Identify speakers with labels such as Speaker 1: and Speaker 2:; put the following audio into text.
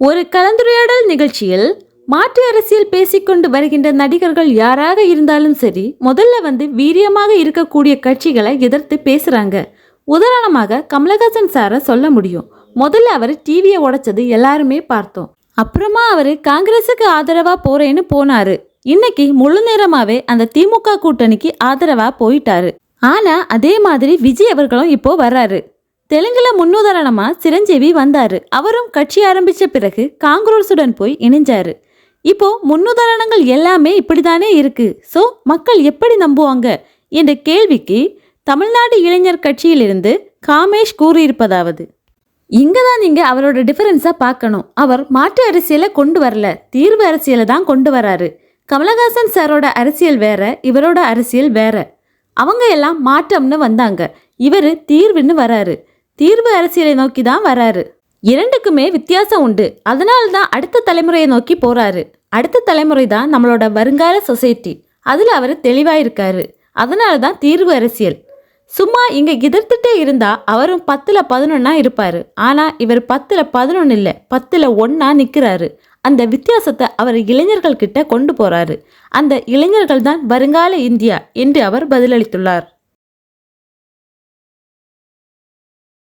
Speaker 1: ஒரு கலந்துரையாடல் நிகழ்ச்சியில் மாற்று அரசியல் பேசிக்கொண்டு வருகின்ற நடிகர்கள் யாராக இருந்தாலும் சரி முதல்ல வந்து வீரியமாக இருக்கக்கூடிய கட்சிகளை எதிர்த்து பேசுகிறாங்க உதாரணமாக கமலஹாசன் சாரை சொல்ல முடியும். முதல்ல அவர் டிவியை உடைச்சது எல்லாருமே பார்த்தோம். அப்புறமா அவர் காங்கிரஸுக்கு ஆதரவாக போகிறேன்னு போனாரு. இன்னைக்கு முழு நேரமாகவே அந்த திமுக கூட்டணிக்கு ஆதரவாக போயிட்டாரு. ஆனால் அதே மாதிரி விஜய் அவர்களும் இப்போ வர்றாரு. தெலுங்குல முன்னுதாரணமா சிரஞ்சீவி வந்தாரு. அவரும் கட்சி ஆரம்பிச்ச பிறகு காங்கிரஸுடன் போய் இணைஞ்சாரு. இப்போ முன்னுதாரணங்கள் எல்லாமே இப்படிதானே இருக்கு. ஸோ மக்கள் எப்படி நம்புவாங்க? என்ற கேள்விக்கு தமிழ்நாடு இளைஞர் கட்சியிலிருந்து காமேஷ் கூறியிருப்பதாவது. இங்கே தான் நீங்கள் அவரோட டிஃபரன்ஸாக பார்க்கணும். அவர் மாற்று அரசியலை கொண்டு வரல. தீர்வு அரசியலை தான் கொண்டு வராரு. கமலஹாசன் சாரோட அரசியல் வேற இவரோட அரசியல் வேற. அவங்க எல்லாம் மாற்றம்னு வந்தாங்க. இவர் தீர்வுன்னு வராரு. தீர்வு அரசியலை நோக்கி தான் வராரு. இரண்டுக்குமே வித்தியாசம் உண்டு. அதனால தான் அடுத்த தலைமுறையை நோக்கி போறாரு. அடுத்த தலைமுறை தான் நம்மளோட வருங்கால சொசைட்டி. அதில் அவர் தெளிவாக இருக்காரு அதனால தான் தீர்வு அரசியல். சும்மா இங்கே எதிர்த்துட்டே இருந்தா அவரும் பத்தில் பதினொன்னா இருப்பார். ஆனால் இவர் பத்தில் பதினொன்று இல்லை பத்தில் ஒன்றா நிற்கிறாரு அந்த வித்தியாசத்தை அவர் இளைஞர்கள் கிட்ட கொண்டு போறாரு. அந்த இளைஞர்கள் தான் வருங்கால இந்தியா என்று அவர் பதிலளித்துள்ளார்.